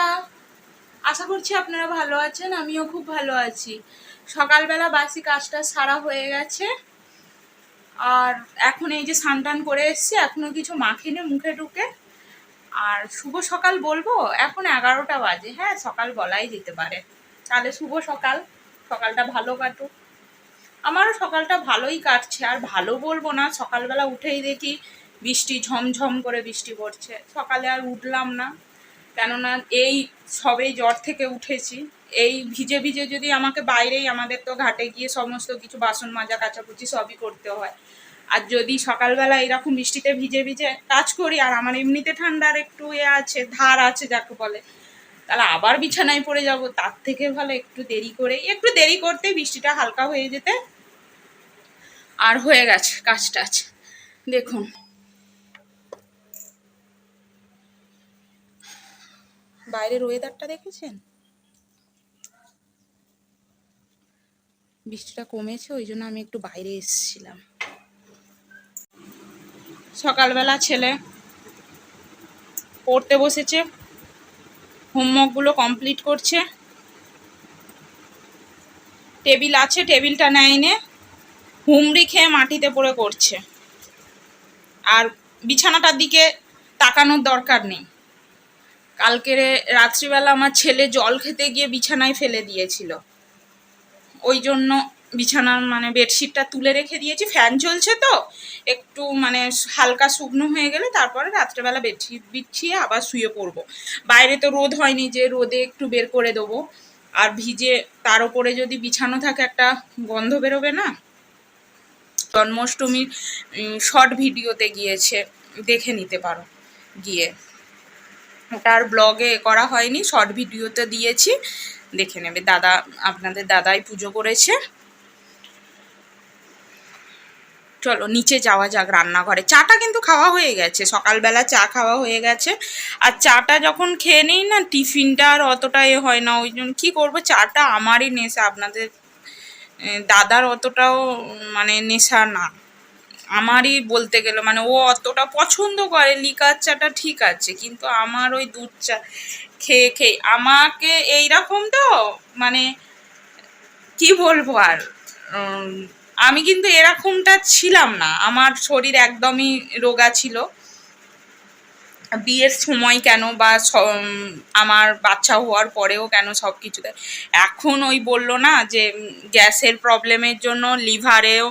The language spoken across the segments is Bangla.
বন্ধুরা আশা করছি আপনারা ভালো আছেন, আমিও খুব ভালো আছি। সকালবেলা বাসি কাজটা সারা হয়ে গেছে। আর এখন এই যে স্নান করে এসছি, এখনও কিছু মাখিনি মুখে ঢুকে আর শুভ সকাল বলব, এখন এগারোটা বাজে। হ্যাঁ সকাল বলাই যেতে পারে। তাহলে শুভ সকাল। সকালটা ভালো কাটুক। আমারও সকালটা ভালোই কাটছে। আর ভালো বলব না, সকালবেলা উঠেই দেখি বৃষ্টি ঝমঝম করে বৃষ্টি পড়ছে। সকালে আর উঠলাম না। কেননা এই সবেই জ্বর থেকে উঠেছি। এই ভিজে ভিজে যদি আমাকে বাইরেই আমাদের তো ঘাটে গিয়ে সমস্ত কিছু বাসন মাজা, কাচাকুচি সবই করতে হয়। আর যদি সকালবেলা এরকম বৃষ্টিতে ভিজে ভিজে কাজ করি, আর আমার এমনিতে ঠান্ডার একটু এ আছে, ধার আছে যাকে বলে, তাহলে আবার বিছানায় পড়ে যাব। তার থেকে ভালো একটু দেরি করে একটু দেরি করতে বৃষ্টিটা হালকা হয়ে যেতে আর হয়ে গেছে কাজ টাজ দেখুন বাইরের ওয়েদারটা দেখেছেন? বৃষ্টিটা কমেছে, ওই জন্য আমি একটু বাইরে এসেছিলাম। সকালবেলা ছেলে পড়তে বসেছে, হোমওয়ার্কগুলো কমপ্লিট করছে। টেবিল আছে, টেবিলটা নেয়নে, হুমড়ি খেয়ে মাটিতে পড়ে করছে আর বিছানাটার দিকে তাকানোর দরকার নেই। কালকের রাত্রিবেলা আমার ছেলে জল খেতে গিয়ে বিছানায় ফেলে দিয়েছিল। ওই জন্য বিছানার মানে বেডশিটটা তুলে রেখে দিয়েছি। ফ্যান চলছে তো, একটু মানে হালকা শুকনো হয়ে গেলে তারপরে রাত্রেবেলা বেডশিট বিছিয়ে আবার শুয়ে পড়ব। বাইরে তো রোদ হয়নি যে রোদে একটু বের করে দেবো। আর ভিজে তার উপরে যদি বিছানো থাকে একটা গন্ধ বেরোবে না? জন্মাষ্টমীর শর্ট ভিডিওতে গিয়েছে, দেখে নিতে পারো গিয়ে। ওটার ব্লগে করা হয়নি শর্ট ভিডিওতে দিয়েছি। দেখে নেবে, দাদা, আপনাদের দাদাই পুজো করেছে। চলো, নিচে যাওয়া যাক রান্নাঘরে। চাটা কিন্তু খাওয়া হয়ে গেছে, সকালবেলা চা খাওয়া হয়ে গেছে। আর চাটা যখন খেয়ে নিই না, টিফিনটা আর অতটা এ হয় না, ওই জন্য কী করব, চাটা আমারই নেশা, আপনাদের দাদার অতটাও মানে নেশা না। আমারই বলতে গেলে মানে ও অতটা পছন্দ করে লিকার চাটা ঠিক আছে, কিন্তু আমার ওই দুধ চা খেয়ে খেয়ে, আমাকে এইরকম তো মানে কি বলব আর আমি কিন্তু এরকমটা ছিলাম না, আমার শরীর একদমই রোগা ছিল। বিয়ের সময় কেন বা আমার বাচ্চা হওয়ার পরেও কেন সব কিছুতে এখন ওই বলল না যে গ্যাসের প্রবলেমের জন্য লিভারেও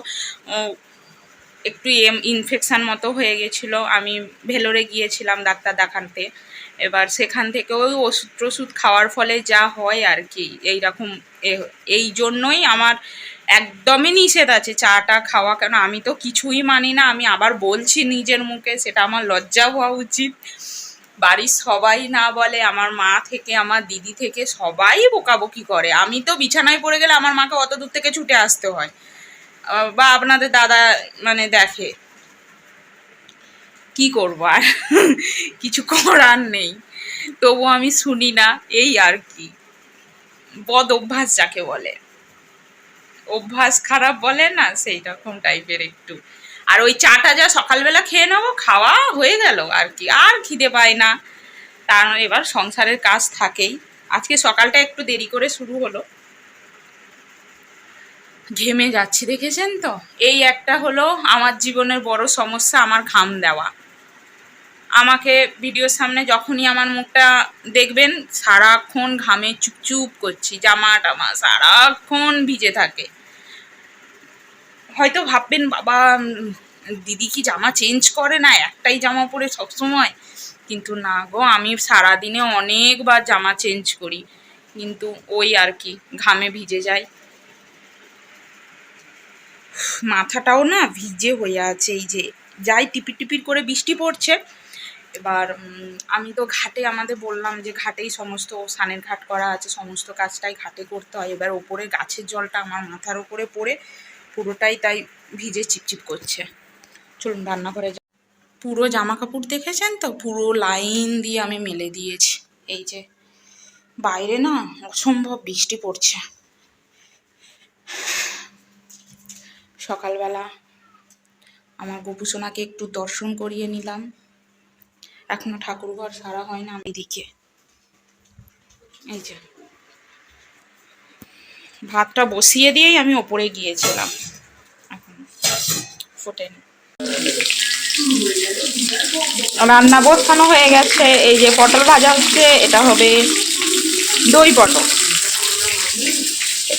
একটু এম ইনফেকশান মতো হয়ে গেছিল। আমি ভেলোরে গিয়েছিলাম ডাক্তার দেখাতে এবার সেখান থেকে ওই ওষুধ টষুধ খাওয়ার ফলে যা হয় আর কি, এইরকম এই জন্যই আমার একদমই নিষেধ আছে চাটা খাওয়া। কেন, আমি তো কিছুই মানি না, আমি আবার বলছি নিজের মুখে, সেটা আমার লজ্জা হওয়া উচিত। বাড়ির সবাই না বলে, আমার মা থেকে, আমার দিদি থেকে সবাই বোকাবকি করে। আমি তো বিছানায় পড়ে গেলে আমার মাকে অত দূর থেকে ছুটে আসতে হয়। বা আপনাদের দাদা মানে দেখে। কি করব আর? কিছু করার নেই। তবু আমি শুনি না, এই আর কি। বদ অভ্যাস যাকে বলে। অভ্যাস খারাপ বলে না, সেই রকম টাইপের একটু। আর ওই চাটা যা সকালবেলা খেয়ে নেব, খাওয়া হয়ে গেল আর কি। আর খিদে পায় না। তার এবার সংসারের কাজ থাকেই। আজকে সকালটা একটু দেরি করে শুরু হলো। ঘেমে যাচ্ছি, দেখেছেন তো? এই একটা হলো আমার জীবনের বড় সমস্যা, আমার ঘাম দেওয়া। আমাকে ভিডিওর সামনে যখনই আমার মুখটা দেখবেন, সারাক্ষণ ঘামে চুপচুপ করছি, জামা টামা সারাক্ষণ ভিজে থাকে। হয়তো ভাববেন, বাবা দিদি কি জামা চেঞ্জ করে না? একটাই জামা পরে সবসময়? কিন্তু না গো, আমি সারাদিনে অনেকবার জামা চেঞ্জ করি। কিন্তু ওই আর কি, ঘামে ভিজে যায় মাথাটাও না ভিজে হয়ে আছে, এই যে যাই টিপির টিপির করে বৃষ্টি পড়ছে। এবার আমি তো ঘাটে আমাদের বললাম যে ঘাটেই সমস্ত সানের ঘাট করা আছে, সমস্ত কাজটাই ঘাটে করতে হয়। এবার ওপরে গাছের জলটা আমার মাথার ওপরে পড়ে, পুরোটাই তাই ভিজে চিপচিপ করছে। চলুন রান্না রান্নাঘরে পুরো জামা কাপড় দেখেছেন তো? পুরো লাইন দিয়ে আমি মেলে দিয়েছি। এই যে, বাইরে না অসম্ভব বৃষ্টি পড়ছে। সকালবেলা। আমার গোপুসোনাকে একটু দর্শন করিয়ে নিলাম। এখনও ঠাকুরঘর সারা হয় না এদিকে। এই যে। ভাতটা বসিয়ে দিয়েই আমি ওপরে গিয়েছিলাম। এখন ফোটেনি রান্না বসানো হয়ে গেছে। এই যে পটল ভাজা হচ্ছে, এটা হবে দই পটল।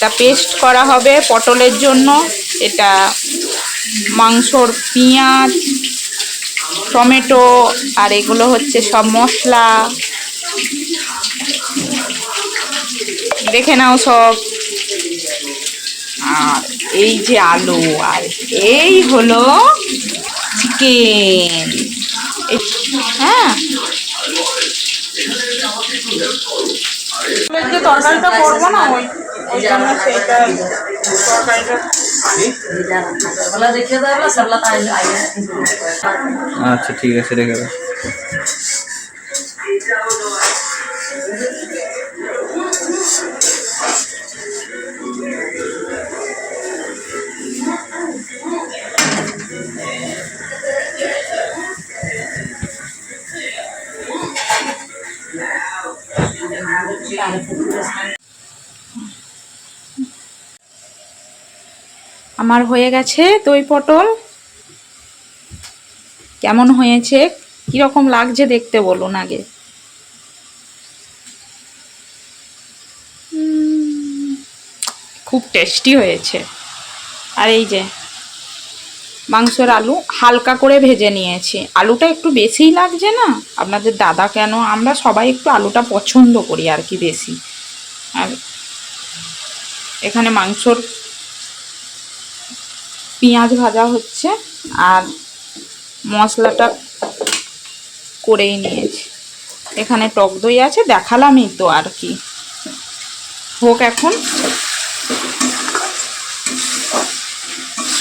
এটা পেস্ট করা হবে পটলের জন্য। এটা মাংসর পেঁয়াজ, টমেটো, আর এগুলো হচ্ছে সব মশলা। দেখে নাও সব। আর এই যে আলু, আর এই হলো চিকেন হ্যাঁ। তরকারিটা করব না? ওই জন্য সেইটা দেবো আচ্ছা ঠিক আছে রেখে দাও। আমার হয়ে গেছে দই পটল। কেমন হয়েছে? কীরকম লাগছে দেখতে বলুন আগে। খুব টেস্টি হয়েছে। আর এই যে, মাংসের আলু হালকা করে ভেজে নিয়েছি। আলুটা একটু বেশিই লাগছে না? আপনাদের দাদা কেন? আমরা সবাই একটু আলুটা পছন্দ করি আর কি বেশি। আর এখানে মাংসর পেঁয়াজ ভাজা হচ্ছে আর মশলাটা করেই নিয়েছি। এখানে টক দই আছে, দেখালামই তো আর কি। হোক এখন।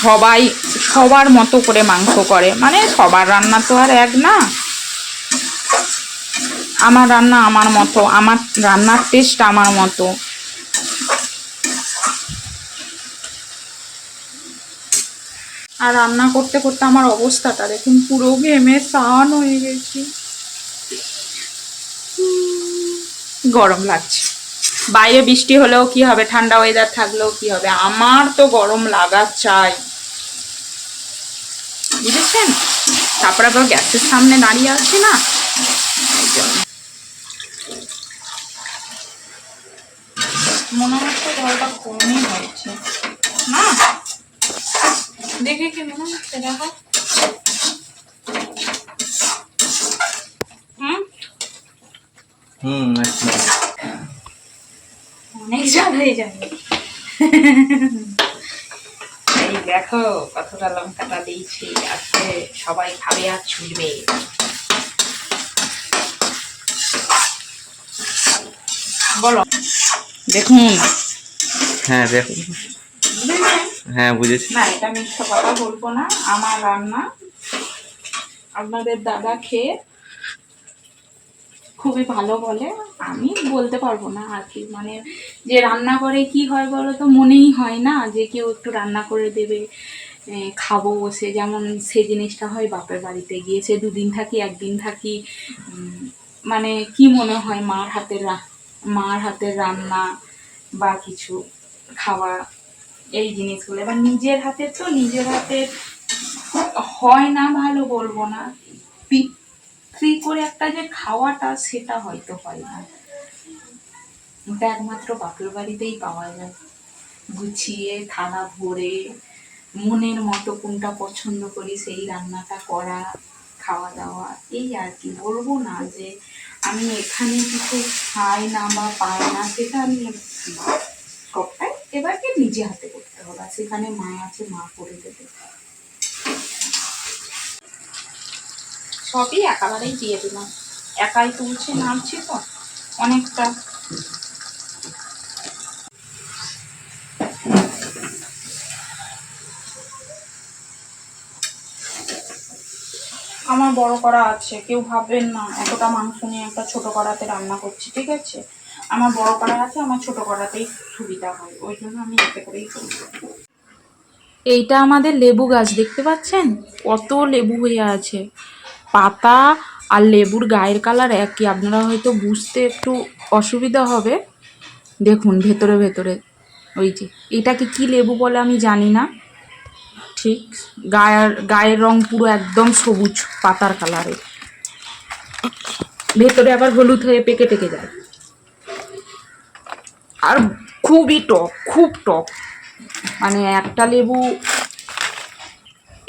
সবাই, সবার মতো করে মাংস করে। মানে সবার রান্না তো আর এক না। আমার রান্না আমার মতো, আমার রান্নার টেস্ট আমার মতো। আর রান্না করতে করতে আমার অবস্থাটা দেখুন, পুরো ঘেমে সান হয়ে গেছি। গরম লাগছে। বাইরে বৃষ্টি হলেও কি হবে, ঠান্ডা ওয়েদার থাকলেও কি হবে? আমার তো গরম লাগা চাই। বুঝেছেন? তারপর আবার গ্যাসের সামনে দাঁড়িয়ে আছি না এই জন্য। মনে হচ্ছে জলটা কমই হয়েছে না দেখে কি মনে হচ্ছে দেখো। হুম? হুম একদম। অনেক জল হয়ে যাবে। এই দেখো কতটা লঙ্কাটা দিয়েছি। আজকে সবাই খাবে আর ছুটবে। বলো। দেখুন। হ্যাঁ দেখো হ্যাঁ বুঝেছি। না, এটা মিথ্যা কথা বলব না, আমার রান্না। আপনাদের দাদা খেয়ে খুবই ভালো বলে, আমি বলতে পারব না আর কি। মানে যে রান্না করে কি হয় বলো তো, মনেই হয় না যে কেউ একটু রান্না করে দেবে খাব বসে। যেমন সেই জিনিসটা হয় বাপের বাড়িতে গিয়েছে দুদিন থাকি, একদিন থাকি। মানে কি মনে হয় মার হাতের মার হাতের রান্না বা কিছু খাওয়া এই জিনিসগুলো। এবার নিজের হাতে তো নিজের হাতে হয় না, ভালো বলব না। বিক্রি করে একটা যে খাওয়াটা, সেটা হয়তো হয় না। ওটা একমাত্র বাপের বাড়িতেই পাওয়া যায়। গুছিয়ে, থালা ভরে, মনের মতো কোনটা পছন্দ করি, সেই রান্নাটা করা খাওয়া দাওয়া এই আর কি। বলব না যে আমি এখানে কিছু খাই না বা পাই না, সেটা আমি সবটাই এবারকে নিজে হাতে হবে সেখানে মা আছে, মা করে দেবে। সবই একেবারেই দিয়ে দিলাম। একাই তুলছে, নামছি তো অনেকটা। আমার বড় করা আছে, কেউ ভাববেন না, এতটা মাংস নিয়ে একটা ছোট কড়াতে রান্না করছি, ঠিক আছে? আমার বড় কড়া আছে, আমার ছোট কড়াতেই সুবিধা হয়, ওই জন্য আমি এতে করেই করি। এইটা আমাদের লেবু গাছ, দেখতে পাচ্ছেন? কত লেবু হয়ে আছে। পাতা আর লেবুর গায়ের কালার একই, আপনারা হয়তো বুঝতে একটু অসুবিধা হবে। দেখুন, ভেতরে ভেতরে। ওই যে, এটাকে কি লেবু বলে আমি জানি না। ঠিক, গায়ের গায়ের রং পুরো একদম সবুজ পাতার কালারের ভেতরে আবার হলুদ হয়ে পেকে টেকে যায়। আর খুবই টক খুব টক মানে একটা লেবু,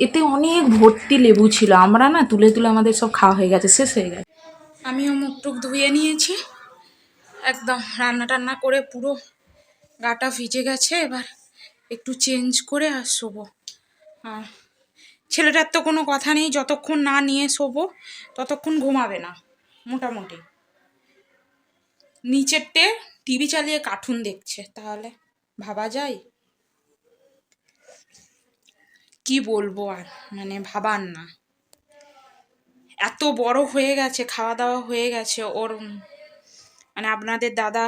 এতে অনেক ভর্তি লেবু ছিল। আমরা না তুলে তুলে আমাদের সব খাওয়া হয়ে গেছে, শেষ হয়ে গেছে। আমিও মুখ টুক ধুয়ে নিয়েছি। একদম রান্না টান্না করে পুরো গাটা ভিজে গেছে। এবার একটু চেঞ্জ করে আর শোবো। আর ছেলেটার তো কোনো কথা নেই, যতক্ষণ না নিয়ে শোবো, ততক্ষণ ঘুমাবে না, মোটামুটি। নিচেরটে টিভি চালিয়ে কার্টুন দেখছে, তাহলে ভাবা যায়? কি বলব আর মানে ভাবার না। এত বড় হয়ে গেছে, খাওয়া দাওয়া হয়ে গেছে, ওর মানে আপনাদের দাদা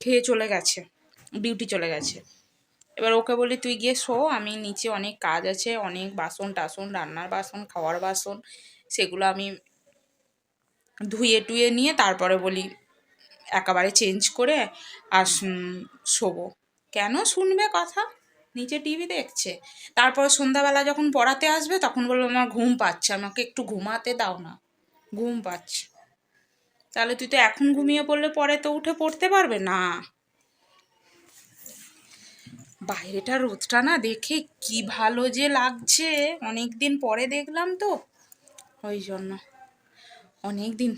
খেয়ে চলে গেছে ডিউটি চলে গেছে। এবার ওকে বলি, তুই গিয়ে শো, আমি নিচে অনেক কাজ আছে, অনেক বাসন টাসন, রান্নার বাসন, খাওয়ার বাসন, সেগুলো আমি ধুয়ে টুয়ে নিয়ে তারপরে বলি একেবারে চেঞ্জ করে আর শোবো। কেন শুনবে কথা? নিচে টিভি দেখছে। তারপর সন্ধ্যাবেলা যখন পড়াতে আসবে, তখন বলব আমার ঘুম পাচ্ছে, আমাকে একটু ঘুমাতে দাও না। ঘুম পাচ্ছে। তাহলে তুই তো এখন ঘুমিয়ে পড়লে পরে তো উঠে পড়তে পারবে? না। বাইরেটা রোদটা না দেখে কি ভালো যে লাগছে। অনেক দিন পরে দেখলাম তো। ওই জন্য। অনেক দিন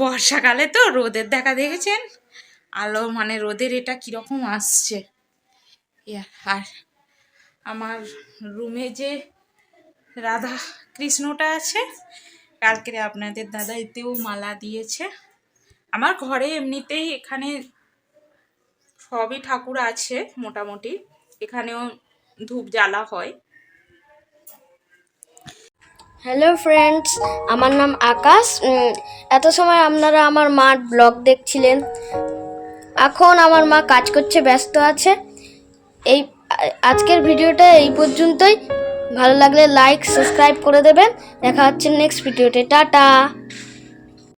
বর্ষাকালে তো রোদের দেখা দেখেছেন? আলো মানে রোদের এটা কীরকম আসছে। আর আমার রুমে যে রাধা কৃষ্ণটা আছে, কালকে আপনাদের দাদা এতেও মালা দিয়েছে। আমার ঘরে এমনিতেই এখানে সবই ঠাকুর আছে মোটামুটি। এখানেও ধূপ জ্বালা হয়। হ্যালো ফ্রেন্ডস আমার নাম আকাশ। এত সময় আপনারা আমার মার ব্লগ দেখছিলেন। এখন আমার মা কাজ করছে, ব্যস্ত আছে। এই, আজকের ভিডিওটা এই পর্যন্তই। ভালো লাগলে লাইক সাবস্ক্রাইব করে দেবেন। দেখা হচ্ছে নেক্সট ভিডিওতে। টাটা!